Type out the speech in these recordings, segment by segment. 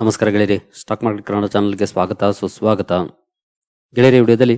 ನಮಸ್ಕಾರ ಗೆಳೆಯರಿ, stock market Kannada ಚಾನಲ್ಗೆ ಸ್ವಾಗತ, ಸುಸ್ವಾಗತ. ಗೆಳೆಯರಿ ವಿಡಿಯೋದಲ್ಲಿ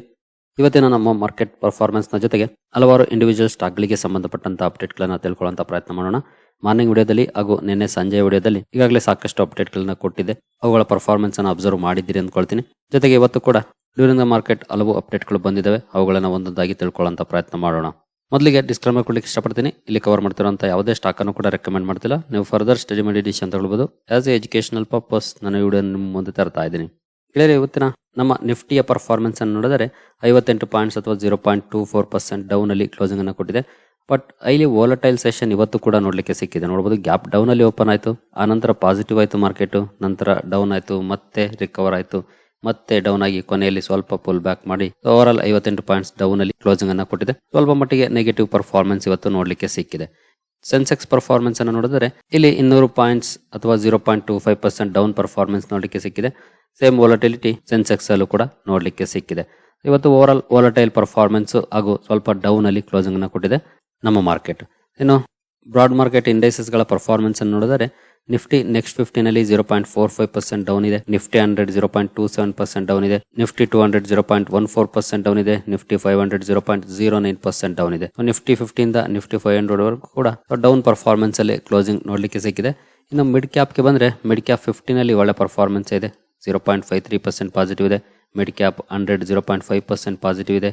ಇವತ್ತಿನ ನಮ್ಮ ಮಾರ್ಕೆಟ್ ಪರ್ಫಾರ್ಮೆನ್ಸ್ನ ಜೊತೆಗೆ ಹಲವಾರು ಇಂಡಿವಿಜುವಲ್ ಸ್ಟಾಕ್ಗಳಿಗೆ ಸಂಬಂಧಪಟ್ಟಂತ ಅಪ್ಡೇಟ್ಗಳನ್ನು ತಿಳ್ಕೊಳ್ಳುವಂತ ಪ್ರಯತ್ನ ಮಾಡೋಣ. ಮಾರ್ನಿಂಗ್ ವಿಡಿಯೋದಲ್ಲಿ ಹಾಗೂ ನಿನ್ನೆ ಸಂಜೆ ವಿಡಿಯೋದಲ್ಲಿ ಈಗಾಗಲೇ ಸಾಕಷ್ಟು ಅಪ್ಡೇಟ್ಗಳನ್ನ ಕೊಟ್ಟಿದೆ ಅವುಗಳ ಪರ್ಫಾರ್ಮೆನ್ಸ್ ಅನ್ನು ಅಬ್ಸರ್ವ್ ಮಾಡಿದ್ದೀರಿ ಅಂದ್ಕೊಳ್ತೀನಿ. ಜೊತೆಗೆ ಇವತ್ತು ಕೂಡ ಡ್ಯೂರಿಂಗ್ ದ ಮಾರ್ಕೆಟ್ ಹಲವು ಅಪ್ಡೇಟ್ಗಳು ಬಂದಿದ್ದಾವೆ ಅವುಗಳನ್ನು ಒಂದೊಂದಾಗಿ ತಿಳ್ಕೊಳ್ಳುವಂತ ಪ್ರಯತ್ನ ಮಾಡೋಣ. ಮೊದಲಿಗೆ ಡಿಸ್ಕ್ಲೈಮರ್ ಕೊಡ್ಲಿಕ್ಕೆ ಇಷ್ಟಪಡ್ತೀನಿ. ಇಲ್ಲಿ ಕವರ್ ಮಾಡ್ತಿರೋಂಥ ಯಾವುದೇ ಸ್ಟಾಕನ್ನು ಕೂಡ ರೆಕಮೆಂಡ್ ಮಾಡ್ತಿಲ್ಲ. ನೀವು ಫರ್ದರ್ ಸ್ಟಡಿ ಮೆಡಿಟೇಷನ್ ಅಂತ ಹೇಳ್ಬೋದು. ಆಸ್ ಎ ಎಜುಕೇಶನಲ್ ಪರ್ಪಸ್ ನಾನು ವಿಡಿಯೋ ನಿಮ್ಮ ಮುಂದೆ ತರ್ತಾ ಇದ್ದೀನಿ. ಕ್ಲಿಯರ್ ಇವತ್ತಿನ ನಮ್ಮ ನಿಫ್ಟಿಯ ಪರ್ಫಾರ್ಮೆನ್ಸ್ ಅನ್ನು ನೋಡಿದರೆ ಐವತ್ತೆಂಟು ಪಾಯಿಂಟ್ಸ್ ಅಥವಾ zero point two four percent down ಅಲ್ಲಿ ಕ್ಲೋಸಿಂಗ್ ಅನ್ನು ಕೊಟ್ಟಿದೆ. ಬಟ್ ಅಲ್ಲಿ ವೋಲಟೈಲ್ ಸೆಷನ್ ಇವತ್ತು ಕೂಡ ನೋಡಲಿಕ್ಕೆ ಸಿಕ್ಕಿದೆ. ನೋಡ್ಬೋದು ಗ್ಯಾಪ್ ಡೌನಲ್ಲಿ ಓಪನ್ ಆಯಿತು. ಆನಂತರ ನಂತರ ಪಾಸಿಟಿವ್ ಆಯಿತು ಮಾರ್ಕೆಟು ನಂತರ ಡೌನ್ ಆಯಿತು, ಮತ್ತೆ ರಿಕವರ್ ಆಯ್ತು. ಮತ್ತೆ ಡೌನ್ ಆಗಿ ಕೊನೆಯಲ್ಲಿ ಸ್ವಲ್ಪ ಪುಲ್ ಬ್ಯಾಕ್ ಮಾಡಿ ಓವರ್ ಆಲ್ ಐವತ್ತೆಂಟು ಪಾಯಿಂಟ್ಸ್ ಡೌನ್ ಅಲ್ಲಿ ಕ್ಲೋಸಿಂಗ್ ಅನ್ನ ಕೊಟ್ಟಿದೆ. ಸ್ವಲ್ಪ ಮಟ್ಟಿಗೆ ನೆಗೆಟಿವ್ ಪರ್ಫಾರ್ಮೆನ್ಸ್ ಇವತ್ತು ನೋಡಲಿಕ್ಕೆ ಸಿಕ್ಕಿದೆ. ಸೆನ್ಸೆಕ್ಸ್ ಪರ್ಫಾರ್ಮೆನ್ಸ್ ಅನ್ನು ನೋಡಿದರೆ, ಇಲ್ಲಿ ಇನ್ನೂರು ಪಾಯಿಂಟ್ಸ್ ಅಥವಾ zero point two five percent down performance ನೋಡಲಿಕ್ಕೆ ಸಿಕ್ಕಿದೆ. ಸೇಮ್ ವಾಲಟಿಲಿಟಿ ಸೆನ್ಸೆಕ್ಸ್ ಅಲ್ಲೂ ಕೂಡ ನೋಡಲಿಕ್ಕೆ ಸಿಕ್ಕಿದೆ. ಇವತ್ತು ಓವರ್ ಆಲ್ ವಾಲಟೈಲ್ ಪರ್ಫಾರ್ಮೆನ್ಸ್ ಹಾಗೂ ಸ್ವಲ್ಪ ಡೌನ್ ಅಲ್ಲಿ ಕ್ಲೋಸಿಂಗ್ ಅನ್ನು ಕೊಟ್ಟಿದೆ ನಮ್ಮ ಮಾರ್ಕೆಟ್ ಇನ್ನು ಬ್ರಾಡ್ ಮಾರ್ಕೆಟ್ ಇಂಡೈಸಸ್ಗಳ ಪರ್ಫಾರ್ಮೆನ್ಸ್ ಅನ್ನು ನೋಡಿದರೆ ನಿಫ್ಟಿ ನೆಕ್ಸ್ಟ್ ಫಿಫ್ಟಿನ್ ಅಲ್ಲಿ zero point four five percent down ಇದೆ. Nifty hundred zero point two seven percent down ಇದೆ. Nifty two hundred zero point one four percent down ಇದೆ. Nifty five hundred zero point zero nine percent down ಇದೆ. Nifty ಫಿಫ್ಟಿಯಿಂದ Nifty five hundred ವರೆಗೂ ಕೂಡ down performance ಅಲ್ಲಿ closing ನೋಡ್ಲಿಕ್ಕೆ ಸಿಕ್ಕಿದೆ. ಇನ್ನು ಮಿಡ್ ಕ್ಯಾಪ್ಗೆ ಬಂದ್ರೆ ಮಿಡ್ ಕ್ಯಾಪ್ ಫಿಫ್ಟಿನಲ್ಲಿ ಒಳ್ಳೆ ಪರ್ಫಾರ್ಮೆನ್ಸ್ ಇದೆ. Zero point five three percent positive ಇದೆ. Mid cap hundred zero point five percent positive ಇದೆ.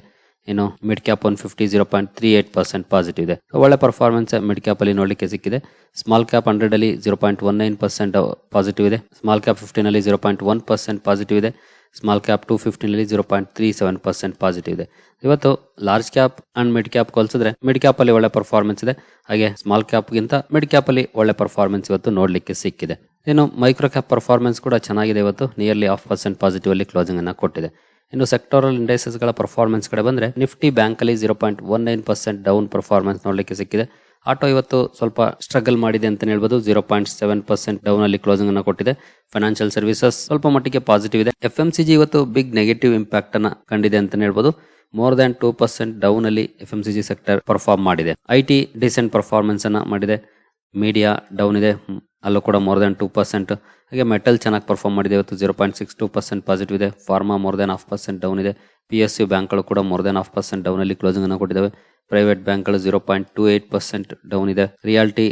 ಇನ್ನು mid cap one fifty zero point three eight percent positive ಇದೆ. ಒಳ್ಳೆ ಪರ್ಫಾರ್ಮೆನ್ಸ್ ಮಿಡ್ ಕ್ಯಾಪ್ ಅಲ್ಲಿ ನೋಡಲಿಕ್ಕೆ ಸಿಕ್ಕಿದೆ. ಸ್ಮಾಲ್ ಕ್ಯಾಪ್ ಹಂಡ್ರೆಡ್ ಅಲ್ಲಿ zero point one nine percent positive ಇದೆ. ಸ್ಮಾಲ್ ಕ್ಯಾಪ್ ಫಿಫ್ಟೀನ್ ಅಲ್ಲಿ zero point one percent positive ಇದೆ. ಸ್ಮಾಲ್ ಕ್ಯಾಪ್ ಟು ಫಿಫ್ಟೀನ್ ಅಲ್ಲಿ zero point three seven percent positive ಇದೆ. ಇವತ್ತು large cap and mid cap ಹೋಲಿಸಿದ್ರೆ mid cap ಅಲ್ಲಿ ಒಳ್ಳೆ performance ಇದೆ. ಹಾಗೆ ಸ್ಮಾಲ್ ಕ್ಯಾಪ್ ಗಿಂತ ಮಿಡ್ ಕ್ಯಾಪ್ ಅಲ್ಲಿ ಒಳ್ಳೆ ಪರ್ಫಾರ್ಮೆನ್ಸ್ ಇವತ್ತು ನೋಡಲಿಕ್ಕೆ ಸಿಕ್ಕಿದೆ. ಇನ್ನು ಮೈಕ್ರೋ ಕ್ಯಾಪ್ ಪರ್ಫಾರ್ಮೆನ್ಸ್ ಕೂಡ ಚೆನ್ನಾಗಿದೆ ಇವತ್ತು. ನಿಯರ್ಲಿ ಆಫ್ ಪರ್ಸೆಂಟ್ ಪಾಸಿಟಿವ್ ಅಲ್ಲಿ ಕ್ಲೋಸಿಂಗ್ ಅನ್ನ ಕೊಟ್ಟಿದೆ. ಇನ್ನು ಸೆಕ್ಟೋರಲ್ ಇಂಡೈಸಸ್ಗಳ ಪರ್ಫಾರ್ಮೆನ್ಸ್ ಕಡೆ ಬಂದ್ರೆ ನಿಫ್ಟಿ ಬ್ಯಾಂಕ್ ಅಲ್ಲಿ zero point one nine percent down performance ನೋಡಲಿಕ್ಕೆ ಸಿಕ್ಕಿದೆ. ಆಟೋ ಇವತ್ತು ಸ್ವಲ್ಪ ಸ್ಟ್ರಗಲ್ ಮಾಡಿದೆ ಅಂತ ಹೇಳ್ಬೋದು. Zero point seven percent down ಅಲ್ಲಿ ಕ್ಲೋಸಿಂಗ್ ಅನ್ನು ಕೊಟ್ಟಿದೆ. ಫೈನಾನ್ಷಿಯಲ್ ಸರ್ವಿಸಸ್ ಸ್ವಲ್ಪ ಮಟ್ಟಿಗೆ ಪಾಸಿಟಿವ್ ಇದೆ. ಎಫ್ ಎಂ ಸಿ ಜಿ ಇವತ್ತು ಬಿಗ್ ನೆಗೆಟಿವ್ ಇಂಪ್ಯಾಕ್ಟ್ ಅನ್ನ ಕಂಡಿದೆ ಅಂತ ಹೇಳ್ಬೋದು. More than two percent down ಅಲ್ಲಿ F M C G sector perform ಮಾಡಿದೆ. ಐ ಟಿ ಡಿಸೆಂಟ್ ಪರ್ಫಾರ್ಮೆನ್ಸ್ ಅನ್ನ ಮಾಡಿದೆ. ಮೀಡಿಯಾ ಡೌನ್ ಇದೆ. ಅಲ್ಲೂ ಕೂಡ ಮೋರ್ ದೆನ್ ಟೂ ಪರ್ಸೆಂಟ್ ಹಾಗೆ ಮೆಟಲ್ ಚೆನ್ನಾಗಿ ಪರ್ಫಾರ್ಮ್ ಮಾಡಿದೆ ಇವತ್ತು zero point six two percent positive ಇದೆ. Pharma more than half percent down ಇದೆ. ಪಿ ಎಸ್ ಯು ಬ್ಯಾಂಕ್ಗಳು ಕೂಡ more than half percent down ಅಲ್ಲಿ ಕ್ಲೋಸಿಂಗ್ ಅನ್ನು ಕೊಟ್ಟಿದ್ದಾವೆ. ಪ್ರೈವೇಟ್ ಬ್ಯಾಂಕ್ಗಳು zero point two eight percent down ಇದೆ. ರಿಯಾಲಿಟಿ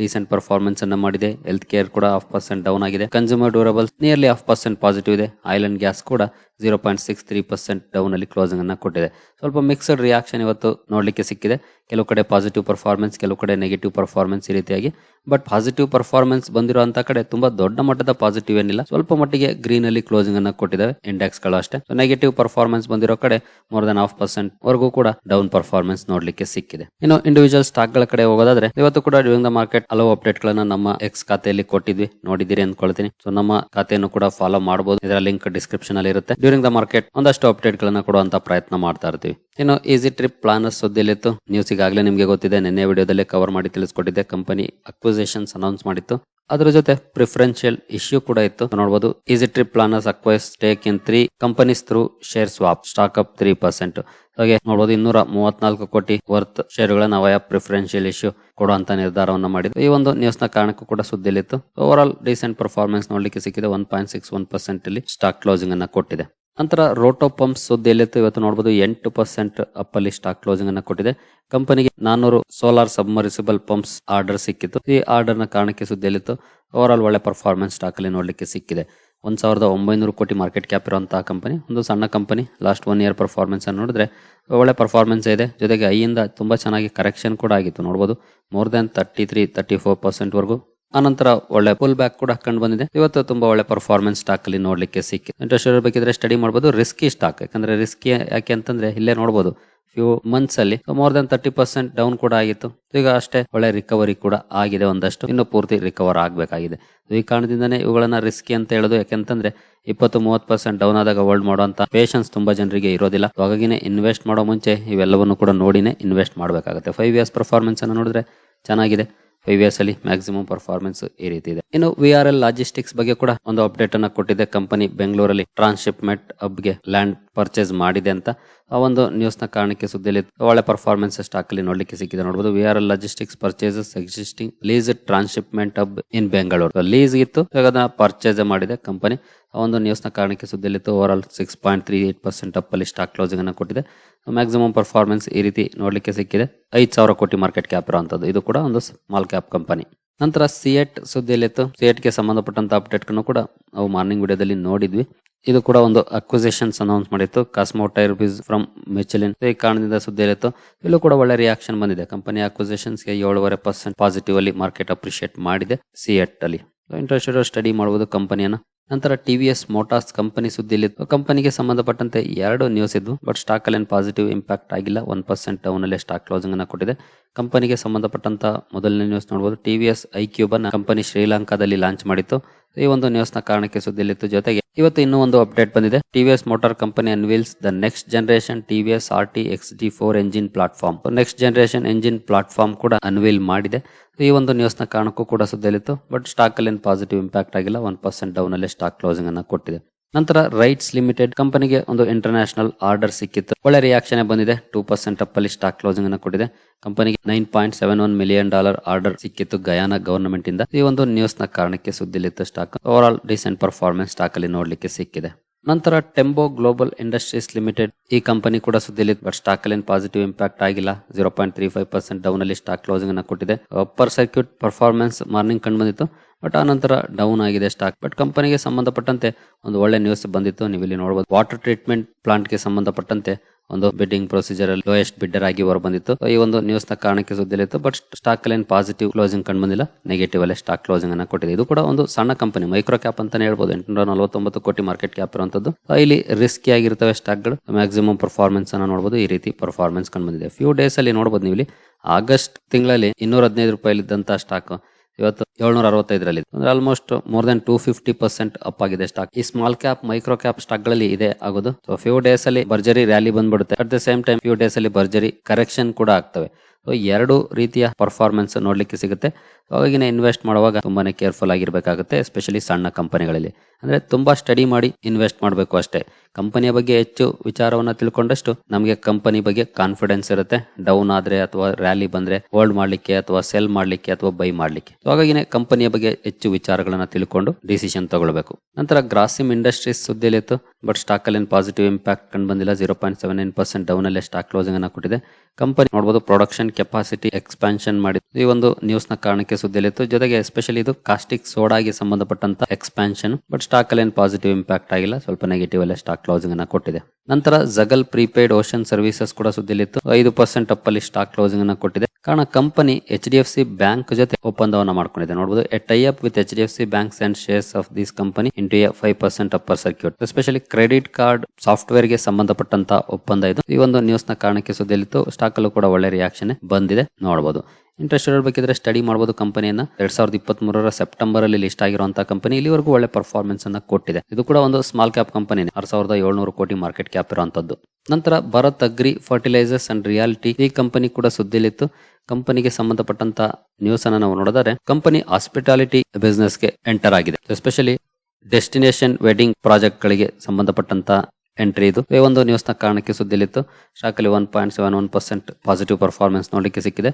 ರೀಸೆಂಟ್ ಪರ್ಫಾರ್ಮೆನ್ಸ್ ಅನ್ನು ಮಾಡಿದೆ. ಹೆಲ್ತ್ ಕೇರ್ ಕೂಡ ಹಾಫ್ ಪರ್ಸೆಂಟ್ ಡೌನ್ ಆಗಿದೆ. Consumer durables nearly half percent positive ಇದೆ. ಅಂಡ್ ಗ್ಯಾಸ್ ಕೂಡ zero point six three percent down ಅಲ್ಲಿ ಕ್ಲೋಸಿಂಗ್ ಅನ್ನು ಕೊಟ್ಟಿದೆ. ಸ್ವಲ್ಪ ಮಿಕ್ಸ್ಡ್ ರಿಯಾಕ್ಷನ್ ಇವತ್ತು ನೋಡಲಿಕ್ಕೆ ಸಿಕ್ಕಿದೆ. ಕೆಲವು ಕಡೆ ಪಾಸಿಟಿವ್ ಪರ್ಫಾರ್ಮೆನ್ಸ್ ಕೆಲವು ಕಡೆ ನೆಗೆಟಿವ್ ಪರ್ಫಾರ್ಮೆನ್ಸ್ ಈ ರೀತಿಯಾಗಿ ಬಟ್ ಪಾಸಿಟಿವ್ ಪರ್ಫಾರ್ಮೆನ್ಸ್ ಬಂದಿರುವಂತ ಕಡೆ ತುಂಬಾ ದೊಡ್ಡ ಮಟ್ಟದ ಪಾಸಿಟಿವ್ ಏನಿಲ್ಲ. ಸ್ವಲ್ಪ ಮಟ್ಟಿಗೆ ಗ್ರೀನ್ ಅಲ್ಲಿ ಕ್ಲೋಸಿಂಗ್ ಅನ್ನ ಕೊಟ್ಟಿದ್ದಾವೆ ಇಂಡೆಕ್ಸ್ಗಳು ಅಷ್ಟೇ. ನೆಗೆಟಿವ್ ಪರ್ಫಾರ್ಮೆನ್ಸ್ ಬಂದಿರೋ ಕಡೆ ಮೋರ್ ದನ್ ಹಾಫ್ ಪರ್ಸೆಂಟ್ ವರೆಗೂ ಕೂಡ ಡೌನ್ ಪರ್ಫಾರ್ಮೆನ್ಸ್ ನೋಡ್ಲಿಕ್ಕೆ ಸಿಕ್ಕಿದೆ. ಇನ್ನು ಇಂಡಿವಿಜುವಲ್ ಸ್ಟಾಕ್ಗಳ ಕಡೆ ಹೋಗೋದಾದ್ರೆ, ಇವತ್ತು ಕೂಡ ಡ್ಯೂರಿಂಗ್ ದ ಮಾರ್ಕೆಟ್ ಹಲವು ಅಪ್ಡೇಟ್ ಗಳನ್ನ ನಮ್ಮ ಎಕ್ಸ್ ಖಾತೆಯಲ್ಲಿ ಕೊಟ್ಟಿದ್ವಿ. ನೋಡಿದಿರಿ ಅನ್ಕೊಳ್ತೀನಿ ಸೊ ನಮ್ಮ ಖಾತೆಯನ್ನು ಕೂಡ ಫಾಲೋ ಮಾಡಬಹುದು ಇದರ ಲಿಂಕ್ ಡಿಸ್ಕ್ರಿಪ್ಷನ್ ಅಲ್ಲಿ ಇರುತ್ತೆ. ಡ್ಯೂರಿಂಗ್ ದ ಮಾರ್ಕೆಟ್ ಒಂದಷ್ಟು ಅಪ್ಡೇಟ್ ಗಳನ್ನ ಕೊಡುವಂತ ಪ್ರಯತ್ನ ಮಾಡ್ತಾ ಇರ್ತೀವಿ. ಇನ್ನು ಈಸಿ ಟ್ರಿಪ್ ಪ್ಲಾನರ್ಸ್ ಸುದ್ದಿಲಿತ್ತು ನ್ಯೂಸ್ ಈಗಾಗಲೇ ನಿಮಗೆ ಗೊತ್ತಿದೆ, ನಿನ್ನೆ ವಿಡಿಯೋದಲ್ಲಿ ಕವರ್ ಮಾಡಿ ತಿಳಿಸ್ಕೊಟ್ಟಿದ್ದೆ. ಕಂಪನಿ ಅಕ್ವಿಸೇಷನ್ಸ್ ಅನೌನ್ಸ್ ಮಾಡಿತ್ತು. ಅದರ ಜೊತೆ ಪ್ರಿಫರೆನ್ಷಿಯಲ್ ಇಶ್ಯೂ ಕೂಡ ಇತ್ತು. ನೋಡಬಹುದು easy trip planners acquires stake in three companies through share swap stock up three percent ಹಾಗೆ ನೋಡಬಹುದು ಇನ್ನೂರ ಮೂವತ್ನಾಲ್ಕು ಕೋಟಿ ವರ್ತ್ ಶೇರುಗಳನ್ನ ಅವಯ ಪ್ರಿಫರೆನ್ಷಿಯಲ್ ಇಶ್ಯೂ ಕೊಡುವಂತ ನಿರ್ಧಾರವನ್ನು ಮಾಡಿದ್ರು ಈ ಒಂದು ನ್ಯೂಸ್ನ ಕಾರಣಕ್ಕೂ ಕೂಡ ಸುದ್ದಿಲಿತ್ತು ಓವರ್ ಆಲ್ ರೀಸೆಂಟ್ ಪರ್ಫಾರ್ಮೆನ್ಸ್ ನೋಡ್ಲಿಕ್ಕೆ ಸಿಕ್ಕಿದೆ. One point six one percent ಅಲ್ಲಿ ಸ್ಟಾಕ್ ಕ್ಲೋಸಿಂಗ್ ಅನ್ನ ಕೊಟ್ಟಿದೆ. ನಂತರ ರೋಟೋ ಪಂಪ್ಸ್ ಸುದ್ದಿಯಲ್ಲಿತ್ತು ಇವತ್ತು ನೋಡಬಹುದು ಎಂಟು ಪರ್ಸೆಂಟ್ ಅಪ್ಪಲ್ಲಿ ಸ್ಟಾಕ್ ಕ್ಲೋಸಿಂಗ್ ಅನ್ನ ಕೊಟ್ಟಿದೆ. ಕಂಪನಿಗೆ ನಾನೂರು ಸೋಲಾರ್ ಸಬ್ಮರ್ಸಿಬಲ್ ಪಂಪ್ಸ್ ಆರ್ಡರ್ ಸಿಕ್ಕಿತ್ತು. ಈ ಆರ್ಡರ್ನ ಕಾರಣಕ್ಕೆ ಸುದ್ದಿಯಲ್ಲಿತ್ತು ಓವರ್ ಆಲ್ ಒಳ್ಳೆ ಪರ್ಫಾರ್ಮೆನ್ಸ್ ಸ್ಟಾಕ್ ಅಲ್ಲಿ ನೋಡ್ಲಿಕ್ಕೆ ಸಿಕ್ಕಿದೆ. ಒಂದ್ ಸಾವಿರದ ಒಂಬೈನೂರು ಕೋಟಿ ಮಾರ್ಕೆಟ್ ಕ್ಯಾಪ್ ಇರುವಂತಹ ಕಂಪನಿ, ಒಂದು ಸಣ್ಣ company last one year performance ಅನ್ನು ನೋಡಿದ್ರೆ ಒಳ್ಳೆ ಪರ್ಫಾರ್ಮೆನ್ಸ್ ಇದೆ. ಜೊತೆಗೆ ಐಯಿಂದ ತುಂಬಾ ಚೆನ್ನಾಗಿ ಕರೆಕ್ಷನ್ ಕೂಡ ಆಗಿತ್ತು. ನೋಡಬಹುದು more than thirty three thirty four percent ವರೆಗೂ ಆನಂತರ ಒಳ್ಳೆ ಪುಲ್ ಬ್ಯಾಕ್ ಕೂಡ ಕಂಡು ಬಂದಿದೆ. ಇವತ್ತು ತುಂಬಾ ಒಳ್ಳೆ ಪರ್ಫಾರ್ಮೆನ್ಸ್ ಸ್ಟಾಕ್ ಅಲ್ಲಿ ನೋಡ್ಲಿಕ್ಕೆ ಸಿಕ್ಕಿ. ಇಂಟ್ರೆಸ್ಟ್ ಇರಬೇಕಿದ್ರೆ ಸ್ಟಡಿ ಮಾಡಬಹುದು ರಿಸ್ಕಿ ಸ್ಟಾಕ್ ಯಾಕಂದ್ರೆ ರಿಸ್ಕಿ ಯಾಕೆ ಅಂತಂದ್ರೆ ಇಲ್ಲೇ ನೋಡಬಹುದು ಫ್ಯೂ ಮಂತ್ಸ್ ಅಲ್ಲಿ more than thirty percent down ಕೂಡ ಆಗಿತ್ತು. ಈಗ ಅಷ್ಟೇ ಒಳ್ಳೆ ರಿಕವರಿ ಕೂಡ ಆಗಿದೆ ಒಂದಷ್ಟು. ಇನ್ನು ಪೂರ್ತಿ ರಿಕವರ್ ಆಗಬೇಕಾಗಿದೆ. ಈ ಕಾರಣದಿಂದನೇ ಇವುಗಳನ್ನ ರಿಸ್ಕಿ ಅಂತ ಹೇಳೋದು. ಯಾಕೆಂತಂದ್ರೆ ಇಪ್ಪತ್ತು ಮೂವತ್ತು ಪರ್ಸೆಂಟ್ ಡೌನ್ ಆದಾಗ ಹೋಲ್ಡ್ ಮಾಡುವಂತ ಪೇಷನ್ಸ್ ತುಂಬಾ ಜನರಿಗೆ ಇರೋದಿಲ್ಲ. ಹಾಗಾಗಿನೇ ಇನ್ವೆಸ್ಟ್ ಮಾಡೋ ಮುಂಚೆ ಇವೆಲ್ಲವನ್ನು ಕೂಡ ನೋಡಿನೇ ಇನ್ವೆಸ್ಟ್ ಮಾಡಬೇಕಾಗುತ್ತೆ. ಫೈವ್ ಇಯರ್ಸ್ ಪರ್ಫಾರ್ಮೆನ್ಸ್ ಅನ್ನು ನೋಡಿದ್ರೆ ಚೆನ್ನಾಗಿದೆ. ಫೈವ್ ಇಯರ್ಸ್ ಅಲ್ಲಿ ಮ್ಯಾಕ್ಸಿಮಮ್ ಪರ್ಫಾರ್ಮೆನ್ಸ್ ಈ ರೀತಿ ಇದೆ. ಇನ್ನು ವಿ ಆರ್ ಎಲ್ ಲಾಜಿಸ್ಟಿಕ್ಸ್ ಬಗ್ಗೆ ಕೂಡ ಒಂದು ಅಪ್ಡೇಟ್ ಅನ್ನ ಕೊಟ್ಟಿದೆ. ಕಂಪನಿ ಬೆಂಗಳೂರಲ್ಲಿ ಟ್ರಾನ್ಸ್ಶಿಪ್ಮೆಂಟ್ ಹಬ್ಗೆ ಲ್ಯಾಂಡ್ ಪರ್ಚೇಸ್ ಮಾಡಿದೆ ಅಂತ. ಆ ಒಂದು ನ್ಯೂಸ್ನ ಕಾರಣಕ್ಕೆ ಸುದ್ದಿಯಲ್ಲಿ ಒಳ್ಳೆ ಪರ್ಫಾರ್ಮೆನ್ಸ್ ಸ್ಟಾಕ್ ಅಲ್ಲಿ ನೋಡ್ಲಿಕ್ಕೆ ಸಿಕ್ಕಿದೆ. ನೋಡಬಹುದು V R logistics purchases existing lease transshipment hub in Bengaluru lease ಇತ್ತು, ಇವಾಗ ಅದನ್ನ ಪರ್ಚೇಸ್ ಮಾಡಿದೆ ಕಂಪನಿ ಆ ಒಂದು ನ್ಯೂಸ್ನ ಕಾರಣಕ್ಕೆ ಸುದ್ದಿಯಲ್ಲಿತ್ತು overall six point three eight percent up ಅಲ್ಲಿ ಸ್ಟಾಕ್ ಕ್ಲೋಸಿಂಗ್ ಅನ್ನು ಕೊಟ್ಟಿದೆ. ಮ್ಯಾಕ್ಸಿಮಮ್ ಪರ್ಫಾರ್ಮೆನ್ಸ್ ಈ ರೀತಿ ನೋಡಲಿಕ್ಕೆ ಸಿಕ್ಕಿದೆ. ಐದು ಸಾವಿರ ಕೋಟಿ ಮಾರ್ಕೆಟ್ ಕ್ಯಾಪ್ ಇರುವಂತದ್ದು. ಇದು ಕೂಡ ಒಂದು ಸ್ಮಾಲ್ ಕ್ಯಾಪ್ ಕಂಪನಿ ನಂತರ ಸಿಎಟ್ ಸುದ್ದಿಯಲ್ಲಿತ್ತು ಸಿಎಟ್ಗೆ ಸಂಬಂಧಪಟ್ಟಂತ ಅಪ್ಡೇಟ್ ಕೂಡ ನಾವು ಮಾರ್ನಿಂಗ್ ವಿಡಿಯೋದಲ್ಲಿ ನೋಡಿದ್ವಿ. ಇದು ಕೂಡ ಒಂದು ಅಕ್ವಿಸೇಷನ್ಸ್ ಅನೌನ್ಸ್ ಮಾಡಿತ್ತು. Cosmo tyre biz from Michelin ಈ ಕಾರಣದಿಂದ ಸುದ್ದಿಯಲ್ಲಿತ್ತು ಇಲ್ಲೂ ಕೂಡ ಒಳ್ಳೆ ರಿಯಾಕ್ಷನ್ ಬಂದಿದೆ. ಕಂಪನಿ ಅಕ್ವಿಸೇಷನ್ಸ್ಗೆ ಏಳುವರೆ ಪರ್ಸೆಂಟ್ ಪಾಸಿಟಿವ್ ಅಲ್ಲಿ ಮಾರ್ಕೆಟ್ ಅಪ್ರಿಶಿಯೇಟ್ ಮಾಡಿದೆ ಸಿಎಟ್ ಅಲ್ಲಿ. ಇಂಟ್ರೆಸ್ಟ್ ಸ್ಟಡಿ ಮಾಡಬಹುದು ಕಂಪನಿಯನ್ನ ನಂತರ ಟಿವಿಎಸ್ ಮೋಟಾರ್ಸ್ ಕಂಪನಿ ಸುದ್ದಿಯಲ್ಲಿ ಕಂಪನಿಗೆ ಸಂಬಂಧಪಟ್ಟಂತೆ ಎರಡು ನ್ಯೂಸ್ ಇದ್ವು. ಬಟ್ ಸ್ಟಾಕ್ ಅಲ್ಲಿ ಪಾಸಿಟಿವ್ ಇಂಪ್ಯಾಕ್ಟ್ ಆಗಿಲ್ಲ. ಒನ್ ಪರ್ಸೆಂಟ್ ಡೌನ್ ಅಲ್ಲಿ ಸ್ಟಾಕ್ ಕ್ಲೋಸಿಂಗ್ ಅನ್ನು ಕೊಟ್ಟಿದೆ. ಕಂಪನಿಗೆ ಸಂಬಂಧಪಟ್ಟಂತ ಮೊದಲನೇ ನ್ಯೂಸ್ ನೋಡಬಹುದು ಟಿವಿಎಸ್ ಕ್ಯೂಬ್ ಅನ್ನ ಕಂಪನಿ ಶ್ರೀಲಂಕಾದಲ್ಲಿ ಲಾಂಚ್ ಮಾಡಿತ್ತು. ಈ ಒಂದು ನ್ಯೂಸ್ನ ಕಾರಣಕ್ಕೆ ಸುದ್ದಿಲಿತ್ತು ಜೊತೆಗೆ ಇವತ್ತು ಇನ್ನೂ ಒಂದು ಅಪ್ಡೇಟ್ ಬಂದಿದೆ. TVS motor company unveils the next generation TVS R T X D four engine platform. Next generation engine platform ಕೂಡ ಅನ್ವೀಲ್ ಮಾಡಿದೆ. ಈ ಒಂದು ನ್ಯೂಸ್ನ ಕಾರಣಕ್ಕೂ ಕೂಡ ಸುದ್ದಿಯಲ್ಲಿತ್ತು ಬಟ್ ಸ್ಟಾಕ್ ಅಲ್ಲಿ ಪಾಸಿಟಿವ್ ಇಂಪ್ಯಾಕ್ಟ್ ಆಗಿಲ್ಲ. ಒನ್ ಪರ್ಸೆಂಟ್ ಡೌನ್ ಅಲ್ಲಿ ಸ್ಟಾಕ್ ಕ್ಲೋಸಿಂಗ್ ಅನ್ನ ಕೊಟ್ಟಿದೆ. ನಂತರ ರೈಟ್ಸ್ ಲಿಮಿಟೆಡ್ ಕಂಪನಿಗೆ ಒಂದು ಇಂಟರ್ನ್ಯಾಷನಲ್ ಆರ್ಡರ್ ಸಿಕ್ಕಿತ್ತು. ಒಳ್ಳೆ ರಿಯಾಕ್ಷನ್ ಬಂದಿದೆ. ಟೂ ಪರ್ಸೆಂಟ್ ಅಪ್ ಅಲ್ಲಿ ಸ್ಟಾಕ್ ಕ್ಲೋಸಿಂಗ್ ಅನ್ನು ಕೊಟ್ಟಿದೆ. ಕಂಪನಿಗೆ nine point seven one million dollar order ಸಿಕ್ಕಿತ್ತು ಗಯಾನ ಗವರ್ನಮೆಂಟ್ ಇಂದ. ಈ ಒಂದು ನ್ಯೂಸ್ನ ಕಾರಣಕ್ಕೆ ಸುದ್ದಿಲಿತ್ತು stock overall decent performance stock ಅಲ್ಲಿ ನೋಡ್ಲಿಕ್ಕೆ ಸಿಕ್ಕಿದೆ. ನಂತರ ಟೆಂಬೋ ಗ್ಲೋಬಲ್ ಇಂಡಸ್ಟ್ರೀಸ್ ಲಿಮಿಟೆಡ್ ಈ ಕಂಪನಿ ಕೂಡ ಸುದ್ದಿಲಿ ಬಟ್ ಸ್ಟಾಕ್ ಅಲ್ಲಿ ಪಾಸಿಟಿವ್ ಇಂಪ್ಯಾಕ್ಟ್ ಆಗಿಲ್ಲ. Zero point three five percent down ಅಲ್ಲಿ ಸ್ಟಾಕ್ ಕ್ಲೋಸಿಂಗ್ ಅನ್ನು ಕೊಟ್ಟಿದೆ. ಅಪ್ಪರ್ ಸರ್ಕ್ಯೂಟ್ ಪರ್ಫಾರ್ಮೆನ್ಸ್ ಮಾರ್ನಿಂಗ್ ಕಂಡು ಬಂದಿತ್ತು ಬಟ್ ಆ ನಂತರ ಡೌನ್ ಆಗಿದೆ ಸ್ಟಾಕ್ ಬಟ್ ಕಂಪನಿಗೆ ಸಂಬಂಧಪಟ್ಟಂತೆ ಒಂದು ಒಳ್ಳೆ ನ್ಯೂಸ್ ಬಂದಿತ್ತು ನೀವು ಇಲ್ಲಿ ನೋಡಬಹುದು ವಾಟರ್ ಟ್ರೀಟ್ಮೆಂಟ್ ಪ್ಲಾಂಟ್ಗೆ ಸಂಬಂಧಪಟ್ಟಂತೆ ಒಂದು ಬಿಡ್ಡಿಂಗ್ ಪ್ರೊಸೀಜರ್ ಅಲ್ಲಿ ಲೋಯೆಸ್ಟ್ ಬಿಡ್ಡರ್ ಆಗಿ ಹೊರ ಬಂದಿತ್ತು. ಈ ಒಂದು ನ್ಯೂಸ್ನ ಕಾರಣಕ್ಕೆ ಸುದ್ದಿಲಿತ್ತು ಬಟ್ ಸ್ಟಾಕ್ ಅಲ್ಲಿ ಪಾಸಿಟಿವ್ ಕ್ಲೋಸಿಂಗ್ ಕಂಡು ಬಂದಿಲ್ಲ. ನೆಗೆಟಿವ್ ಅಲ್ಲಿ ಸ್ಟಾಕ್ ಕ್ಲೋಸಿಂಗ್ ಅನ್ನ ಕೊಟ್ಟಿದೆ. ಇದು ಕೂಡ ಒಂದು ಸಣ್ಣ ಕಂಪನಿ ಮೈಕ್ರೋ ಕ್ಯಾಪ್ ಅಂತಾನೆ ಹೇಳ್ಬೋದು. ಎಂಟುನೂರ ನಲವತ್ತೊಂಬತ್ತು ಕೋಟಿ ಮಾರ್ಕೆಟ್ ಕ್ಯಾಪ್ ಇರುವಂತದ್ದು. ಇಲ್ಲಿ ರಿಸ್ಕಿ ಆಗಿರ್ತವೆ ಸ್ಟಾಕ್ಗಳು. ಮ್ಯಾಕ್ಸಿಮಮ್ ಪರ್ಫಾರ್ಮೆನ್ಸ್ ಅನ್ನ ನೋಡಬಹುದು ಈ ರೀತಿ ಪರ್ಫಾರ್ಮೆನ್ಸ್ ಕಂಡು ಬಂದಿದೆ. ಫ್ಯೂ ಡೇಸ್ ಅಲ್ಲಿ ನೋಡಬಹುದು ನೀವು ಇಲ್ಲಿ ಆಗಸ್ಟ್ ತಿಂಗಳಲ್ಲಿ ಇನ್ನೂರ ಹದಿನೈದು ರೂಪಾಯಿ ಇದ್ದಂತಹ ಸ್ಟಾಕ್ ಇವತ್ತು ಏಳ್ನೂರ ಅರವತ್ತೈದರಲ್ಲಿ ಅಂದ್ರೆ almost more than two fifty percent up ಆಗಿದೆ ಸ್ಟಾಕ್ ಈ ಸ್ಮಾಲ್ ಕ್ಯಾಪ್ ಮೈಕ್ರೋ ಕ್ಯಾಪ್ ಸ್ಟಾಕ್ಗಳಲ್ಲಿ ಇದೆ ಆಗೋದು. ಸೊ ಫ್ಯೂ ಡೇಸ್ ಅಲ್ಲಿ ಭರ್ಜರಿ ರ್ಯಾಲಿ ಬಂದ್ಬಿಡುತ್ತೆ. At the same time few days ಅಲ್ಲಿ ಭರ್ಜರಿ ಕರೆಕ್ಷನ್ ಕೂಡ ಆಗ್ತವೆ. ಎರಡು ರೀತಿಯ ಪರ್ಫಾರ್ಮೆನ್ಸ್ ನೋಡಲಿಕ್ಕೆ ಸಿಗುತ್ತೆ. ಅವಾಗಿನ ಇನ್ವೆಸ್ಟ್ ಮಾಡುವಾಗ ತುಂಬಾನೇ ಕೇರ್ಫುಲ್ ಆಗಿರಬೇಕಾಗುತ್ತೆ ಎಸ್ಪೆಷಲಿ ಸಣ್ಣ ಕಂಪನಿಗಳಲ್ಲಿ ಅಂದ್ರೆ ತುಂಬಾ ಸ್ಟಡಿ ಮಾಡಿ ಇನ್ವೆಸ್ಟ್ ಮಾಡಬೇಕು ಅಷ್ಟೇ. ಕಂಪನಿಯ ಬಗ್ಗೆ ಹೆಚ್ಚು ವಿಚಾರವನ್ನ ತಿಳ್ಕೊಂಡಷ್ಟು ನಮಗೆ ಕಂಪನಿ ಬಗ್ಗೆ ಕಾನ್ಫಿಡೆನ್ಸ್ ಇರುತ್ತೆ. ಡೌನ್ ಆದ್ರೆ ಅಥವಾ ರ್ಯಾಲಿ ಬಂದ್ರೆ ಹೋಲ್ಡ್ ಮಾಡಲಿಕ್ಕೆ ಅಥವಾ ಸೆಲ್ ಮಾಡಲಿಕ್ಕೆ ಅಥವಾ ಬೈ ಮಾಡಲಿಕ್ಕೆ. ಹಾಗಾಗಿನೇ ಕಂಪನಿಯ ಬಗ್ಗೆ ಹೆಚ್ಚು ವಿಚಾರಗಳನ್ನು ತಿಳ್ಕೊಂಡು ಡಿಸಿಷನ್ ತಗೊಳ್ಬೇಕು. ನಂತರ ಗ್ರಾಸಿಮ್ ಇಂಡಸ್ಟ್ರೀಸ್ ಸುದ್ದಿಯಲ್ಲಿ ಇತ್ತು ಬಟ್ ಸ್ಟಾಕಲ್ಲಿ ಏನು ಪಾಸಿಟಿವ್ ಇಂಪ್ಯಾಕ್ಟ್ ಕಂಡು ಬಂದಿಲ್ಲ. Zero point seven nine percent down ಅಲ್ಲೇ ಸ್ಟಾಕ್ ಕ್ಲೋಸಿಂಗ್ ಅನ್ನ ಕೊಟ್ಟಿದೆ. ಕಂಪನಿ ನೋಡಬಹುದು ಪ್ರೊಡಕ್ಷನ್ ಕೆಪಾಸಿಟಿ ಎಕ್ಸ್ಪಾನ್ಷನ್ ಮಾಡಿ ಈ ಒಂದು ನ್ಯೂಸ್ನ ಕಾರಣಕ್ಕೆ ಸುದ್ದಿಯಲ್ಲಿತ್ತು ಜೊತೆಗೆ ಎಸ್ಪೆಷಲಿ ಇದು ಕಾಸ್ಟಿಕ್ ಸೋಡಾಗೆ ಸಂಬಂಧಪಟ್ಟಂತ ಎಕ್ಸ್ಪಾನ್ಷನ್ ಬಟ್ ಸ್ಟಾಕ್ ಅಲ್ಲಿ ಪಾಸಿಟಿವ್ ಇಂಪ್ಯಾಕ್ಟ್ ಆಗಿಲ್ಲ. ಸ್ವಲ್ಪ ನೆಗೆಟಿವ್ ಅಲ್ಲೇ ಸ್ಟಾಕ್ ಕ್ಲೋಸಿಂಗ್ ಅನ್ನ ಕೊಟ್ಟಿದೆ. ನಂತರ ಜಗಲ್ ಪ್ರೀಪೇಡ್ ಓಷನ್ ಸರ್ವಿಸಸ್ ಕೂಡ ಸುದ್ದಿಲಿತ್ತು ಐದು ಪರ್ಸೆಂಟ್ ಅಪ್ ಅಲ್ಲಿ ಸ್ಟಾಕ್ ಕ್ಲೋಸಿಂಗ್ ಅನ್ನ ಕೊಟ್ಟಿದೆ. ಕಾರಣ company H D F C bank ಜೊತೆ ಒಪ್ಪಂದವನ್ನ ಮಾಡ್ಕೊಂಡಿದೆ. ನೋಡಬಹುದು a tie up with H D F C banks and shares of this company into five percent upper circuit especially credit card ಸಾಫ್ಟ್ವೇರ್ಗೆ ಸಂಬಂಧಪಟ್ಟಂತ ಒಪ್ಪಂದ ಇದು. ಈ ಒಂದು ನ್ಯೂಸ್ನ ಕಾರಣಕ್ಕೆ ಸುದ್ದಿಯಲ್ಲಿತ್ತು. ಸ್ಟಾಕ್ ಅಲ್ಲೂ ಕೂಡ ಒಳ್ಳೆ ರಿಯಾಕ್ಷನ್ ಬಂದಿದೆ. ನೋಡಬಹುದು ಇಂಟ್ರೆಸ್ಟ್ ಇರಬೇಕಿದ್ರೆ ಸ್ಟಡಿ ಮಾಡಬಹುದು ಕಂಪನಿಯನ್ನ. ಎರಡ್ ಸಾವಿರದ ಇಪ್ಪತ್ತ್ ಮೂರರ ಸೆಪ್ಟೆಂಬರ್ ಅಲ್ಲಿ ಲಿಸ್ಟ್ ಆಗಿರುವಂತಹ ಕಂಪನಿ ಇಲ್ಲಿವರೆಗೂ ಒಳ್ಳೆ ಪರ್ಫಾರ್ಮೆನ್ಸ್ ಅನ್ನ ಕೊಟ್ಟಿದೆ. ಇದು ಕೂಡ ಒಂದು ಸ್ಮಾಲ್ ಕ್ಯಾಪ್ ಕಂಪನಿ ಆರ್ ಸಾವಿರದ ಏಳ್ನೂರು ಕೋಟಿ ಮಾರ್ಕೆಟ್ ಕ್ಯಾಪ್ ಇರುವಂತದ್ದು. ನಂತರ Bharat agri fertilizers and realty ಈ ಕಂಪನಿ ಕೂಡ ಸುದ್ದಿಲಿತ್ತು ಕಂಪನಿಗೆ ಸಂಬಂಧಪಟ್ಟಂತ ನ್ಯೂಸ್ ಅನ್ನ ನಾವು ನೋಡಿದರೆ, ಕಂಪನಿ ಹಾಸ್ಪಿಟಾಲಿಟಿ ಬಿಸ್ನೆಸ್ಗೆ ಎಂಟರ್ ಆಗಿದೆ. ಎಸ್ಪೆಷಲಿ ಡೆಸ್ಟಿನೇಷನ್ ವೆಡ್ಡಿಂಗ್ ಪ್ರಾಜೆಕ್ಟ್ ಗಳಿಗೆ ಸಂಬಂಧಪಟ್ಟಂತ ಎಂಟ್ರಿ ಇದು. ಈ ಒಂದು ನ್ಯೂಸ್ನ ಕಾರಣಕ್ಕೆ ಸುದ್ದಿಲಿತ್ತು ಶಾಖಲಿ one point seven one percent positive performance ನೋಡಲಿಕ್ಕೆ ಸಿಕ್ಕಿದೆ.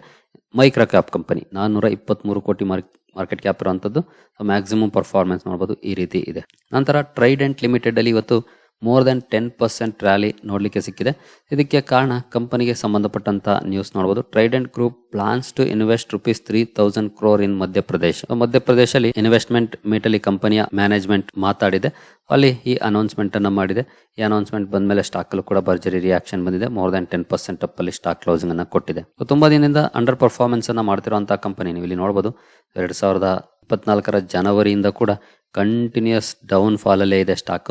ಮೈಕ್ರೋ ಕ್ಯಾಪ್ ಕಂಪನಿ ನಾನ್ನೂರ ಇಪ್ಪತ್ಮೂರು ಕೋಟಿ ಮಾರ್ಕ್, ಮಾರ್ಕೆಟ್ ಕ್ಯಾಪ್ ಇರುವಂತದ್ದು. ಮ್ಯಾಕ್ಸಿಮಮ್ ಪರ್ಫಾರ್ಮೆನ್ಸ್ ನೋಡಬಹುದು ಈ ರೀತಿ ಇದೆ. ನಂತರ ಟ್ರೈಡೆಂಟ್ ಲಿಮಿಟೆಡ್ ಅಲ್ಲಿ ಇವತ್ತು more than ten percent rally ನೋಡಲಿಕ್ಕೆ ಸಿಕ್ಕಿದೆ. ಇದಕ್ಕೆ ಕಾರಣ ಕಂಪನಿಗೆ ಸಂಬಂಧಪಟ್ಟಂತ ನ್ಯೂಸ್ ನೋಡಬಹುದು Trident group plans to invest rupees three thousand crore in Madhya Pradesh. ಮಧ್ಯಪ್ರದೇಶಲ್ಲಿ investment meet ಅಲ್ಲಿ ಕಂಪನಿಯ ಮ್ಯಾನೇಜ್ಮೆಂಟ್ ಮಾತಾಡಿದೆ. ಅಲ್ಲಿ ಈ ಅನೌನ್ಸ್ಮೆಂಟ್ ಅನ್ನು ಮಾಡಿದೆ. ಈ ಅನೌನ್ಸ್ಮೆಂಟ್ ಬಂದ್ಮೇಲೆ ಸ್ಟಾಕ್ ಅಲ್ಲಿ ಕೂಡ ಭರ್ಜರಿ ರಿಯಾಕ್ಷನ್ ಬಂದಿದೆ. More than ten percent up ಅಲ್ಲಿ ಸ್ಟಾಕ್ ಕ್ಲೋಸಿಂಗ್ ಅನ್ನು ಕೊಟ್ಟಿದೆ. ತುಂಬ ದಿನದಿಂದ ಅಂಡರ್ ಪರ್ಫಾರ್ಮೆನ್ಸ್ ಅನ್ನ ಮಾಡ್ತಿರುವಂತಹ ಕಂಪನಿ ನೀವು ಇಲ್ಲಿ ನೋಡಬಹುದು ಎರಡ್ ಸಾವಿರದ ಇಪ್ಪತ್ನಾಲ್ಕರ ಜನವರಿಯಿಂದ ಕೂಡ ಕಂಟಿನ್ಯೂಸ್ ಡೌನ್ ಫಾಲಲ್ಲೇ ಇದೆ ಸ್ಟಾಕ್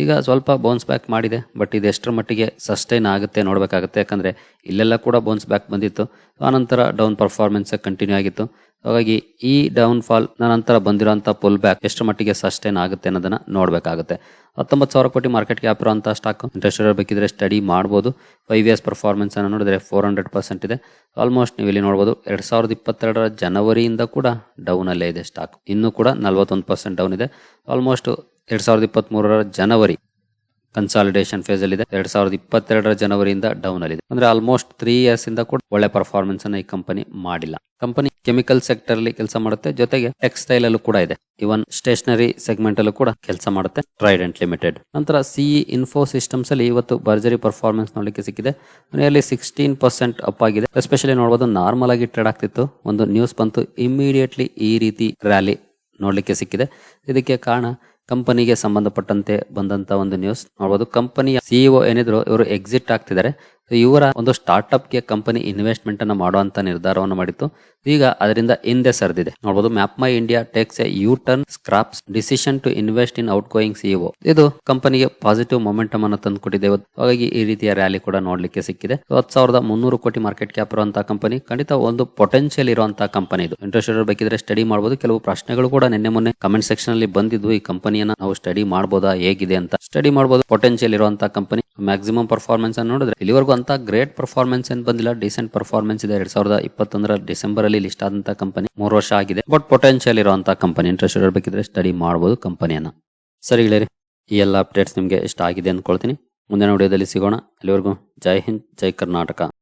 ಈಗ ಸ್ವಲ್ಪ ಬೌನ್ಸ್ ಬ್ಯಾಕ್ ಮಾಡಿದೆ ಬಟ್ ಇದು ಎಷ್ಟರ ಮಟ್ಟಿಗೆ ಸಸ್ಟೈನ್ ಆಗುತ್ತೆ ನೋಡಬೇಕಾಗುತ್ತೆ. ಯಾಕಂದರೆ ಇಲ್ಲೆಲ್ಲ ಕೂಡ ಬೌನ್ಸ್ ಬ್ಯಾಕ್ ಬಂದಿತ್ತು. ಆನಂತರ ಡೌನ್ ಪರ್ಫಾರ್ಮೆನ್ಸ್ ಕಂಟಿನ್ಯೂ ಆಗಿತ್ತು. ಹಾಗಾಗಿ ಈ ಡೌನ್ ಫಾಲ್ ನಂತರ ಬಂದಿರೋಂಥ ಪುಲ್ ಬ್ಯಾಕ್ ಎಷ್ಟರ ಮಟ್ಟಿಗೆ ಸಸ್ಟೈನ್ ಆಗುತ್ತೆ ಅನ್ನೋದನ್ನು ನೋಡಬೇಕಾಗುತ್ತೆ. ಹತ್ತೊಂಬತ್ತು ಸಾವಿರ ಕೋಟಿ ಮಾರ್ಕೆಟ್ ಕ್ಯಾಪ್ ಇರುವಂಥ ಸ್ಟಾಕ್ ಇಂಟ್ರೆಸ್ಟ್ ಬೇಕಿದ್ರೆ ಸ್ಟಡಿ ಮಾಡ್ಬೋದು. ಫೈವ್ ಇಯರ್ಸ್ ಪರ್ಫಾರ್ಮೆನ್ಸ್ ಅನ್ನು ನೋಡಿದ್ರೆ ಫೋರ್ ಹಂಡ್ರೆಡ್ ಪರ್ಸೆಂಟ್ ಇದೆ. ಆಲ್ಮೋಸ್ಟ್ ನೀವು ಇಲ್ಲಿ ನೋಡ್ಬೋದು, ಎರಡು ಸಾವಿರದ ಇಪ್ಪತ್ತೆರಡರ ಜನವರಿಯಿಂದ ಕೂಡ ಡೌನಲ್ಲೇ ಇದೆ ಸ್ಟಾಕ್ ಇನ್ನೂ ಕೂಡ ನಲವತ್ತೊಂದು ಪರ್ಸೆಂಟ್ ಡೌನ್ ಇದೆ. ಆಲ್ಮೋಸ್ಟ್ ಎರಡ್ ಸಾವಿರದ ಇಪ್ಪತ್ತ್ ಮೂರರ ಜನವರಿ ಕನ್ಸಾಲಿಡೇಷನ್ ಫೇಸ್ ಅಲ್ಲಿ ಇದೆ ಎರಡ್ ಸಾವಿರದ ಇಪ್ಪತ್ತೆರಡರ ಜನವರಿಯಿಂದ ಡೌನ್ ಅಲ್ಲಿ ಅಂದ್ರೆ ಆಲ್ಮೋಸ್ಟ್ ತ್ರೀ ಇಯರ್ಸ್ ಇಂದ ಕೂಡ ಒಳ್ಳೆ ಪರ್ಫಾರ್ಮೆನ್ಸ್ ಅನ್ನ ಈ ಕಂಪನಿ ಮಾಡಿಲ್ಲ. ಕಂಪನಿ ಕೆಮಿಕಲ್ ಸೆಕ್ಟರ್ ಅಲ್ಲಿ ಕೆಲಸ ಮಾಡುತ್ತೆ. ಜೊತೆಗೆ ಟೆಕ್ಸ್ಟೈಲ್ ಅಲ್ಲೂ ಕೂಡ ಇದೆ. ಇವನ್ ಸ್ಟೇಷನರಿ ಸೆಗ್ಮೆಂಟ್ ಅಲ್ಲೂ ಕೂಡ ಕೆಲಸ ಮಾಡುತ್ತೆ. ಟ್ರೈಡೆಂಟ್ ಲಿಮಿಟೆಡ್ ನಂತರ ಸಿಇ ಇನ್ಫೋ ಸಿಸ್ಟಮ್ಸ್ ಅಲ್ಲಿ ಇವತ್ತು ಭರ್ಜರಿ ಪರ್ಫಾರ್ಮೆನ್ಸ್ ನೋಡಲಿಕ್ಕೆ ಸಿಕ್ಕಿದೆ. ನಿಯರ್ಲಿ ಸಿಕ್ಸ್ಟೀನ್ ಪರ್ಸೆಂಟ್ ಅಪ್ ಆಗಿದೆ. ಎಸ್ಪೆಷಲಿ ನೋಡಬಹುದು ನಾರ್ಮಲ್ ಆಗಿ ಟ್ರೇಡ್ ಆಗ್ತಿತ್ತು. ಒಂದು ನ್ಯೂಸ್ ಬಂತು ಇಮಿಡಿಯೇಟ್ಲಿ ಈ ರೀತಿ ರ್ಯಾಲಿ ನೋಡಲಿಕ್ಕೆ ಸಿಕ್ಕಿದೆ. ಇದಕ್ಕೆ ಕಾರಣ ಕಂಪನಿಗೆ ಸಂಬಂಧಪಟ್ಟಂತೆ ಬಂದಂತ ಒಂದು ನ್ಯೂಸ್ ನೋಡಬಹುದು ಕಂಪನಿಯ ಸಿಇಒ ಏನಿದ್ರು ಇವರು ಎಕ್ಸಿಟ್ ಆಗ್ತಿದ್ದಾರೆ. ಇವರ ಒಂದು ಸ್ಟಾರ್ಟ್ಅಪ್ಗೆ ಕಂಪನಿ ಇನ್ವೆಸ್ಟ್ಮೆಂಟ್ ಅನ್ನು ಮಾಡುವಂತ ನಿರ್ಧಾರವನ್ನು ಮಾಡಿತ್ತು. ಈಗ ಅದರಿಂದ ಹಿಂದೆ ಸರಿದಿದೆ. ನೋಡಬಹುದು map my India takes a U turn scraps decision to invest in outgoing CEO ಇದು ಕಂಪನಿಗೆ ಪಾಸಿಟಿವ್ ಮೊಮೆಂಟಮ್ ಅನ್ನು ತಂದುಕೊಟ್ಟಿದೆ ಹಾಗಾಗಿ ಈ ರೀತಿಯ ರ್ಯಾಲಿ ಕೂಡ ನೋಡ್ಲಿಕ್ಕೆ ಸಿಕ್ಕಿದೆ. ಹತ್ತು ಸಾವಿರದ ಮುನ್ನೂರು ಕೋಟಿ ಮಾರ್ಕೆಟ್ ಕ್ಯಾಪ್ ಇರುವಂತಹ ಕಂಪನಿ ಖಂಡಿತ ಒಂದು ಪೊಟೆನ್ಶಿಯಲ್ ಇರುವಂತಹ ಕಂಪನಿ ಇದು. ಇಂಟ್ರೆಸ್ಟ್ ಬೇಕಿದ್ರೆ ಸ್ಟಡಿ ಮಾಡಬಹುದು ಕೆಲವು ಪ್ರಶ್ನೆಗಳು ಕೂಡ ನಿನ್ನೆ ಮೊನ್ನೆ ಕಮೆಂಟ್ ಸೆಕ್ಷನ್ ಅಲ್ಲಿ ಬಂದಿದ್ವು ಈ ಕಂಪನಿಯನ್ನ ನಾವು ಸ್ಟಡಿ ಮಾಡಬಹುದಾ ಹೇಗಿದೆ ಅಂತ. ಸ್ಟಡಿ ಮಾಡಬಹುದು ಪೊಟೆನ್ಶಿಯಲ್ ಇರುವಂತಹ ಕಂಪನಿ ಮ್ಯಾಕ್ಸಿಮಮ್ ಪರ್ಫಾರ್ಮೆನ್ಸ್ ಅನ್ನು ನೋಡಿದ್ರೆ, ಇಲ್ಲಿವರೆಗೂ ಅಂತ ಗ್ರೇಟ್ ಪರ್ಫಾರ್ಮೆನ್ಸ್ ಏನ್ ಬಂದಿಲ್ಲ. ಡಿಸೆಂಟ್ ಪರ್ಫಾರ್ಮೆನ್ಸ್ ಇದೆ. ಎರಡ್ ಸಾವಿರದ ಇಪ್ಪತ್ತೊಂದರ ಡಿಸೆಂಬರ್ ಅಲ್ಲಿ ಲಿಸ್ಟ್ ಆದಂತಹ ಕಂಪನಿ ಮೂರು ವರ್ಷ ಆಗಿದೆ. ಬಟ್ ಪೊಟೆನ್ಶಿಯಲ್ ಇರುವಂತಹ ಕಂಪನಿ ಇಂಟ್ರೆಸ್ಟ್ ಇರಬೇಕಿದ್ರೆ ಸ್ಟಡಿ ಮಾಡಬಹುದು ಕಂಪನಿಯನ್ನ ಸರಿ ಈ ಎಲ್ಲ ಅಪ್ಡೇಟ್ಸ್ ನಿಮಗೆ ಇಷ್ಟ ಆಗಿದೆ ಅಂದ್ಕೊಳ್ತೀನಿ. ಮುಂದಿನ ವಿಡಿಯೋದಲ್ಲಿ ಸಿಗೋಣ. ಅಲ್ಲಿವರೆಗೂ ಜೈ ಹಿಂದ್, ಜೈ ಕರ್ನಾಟಕ.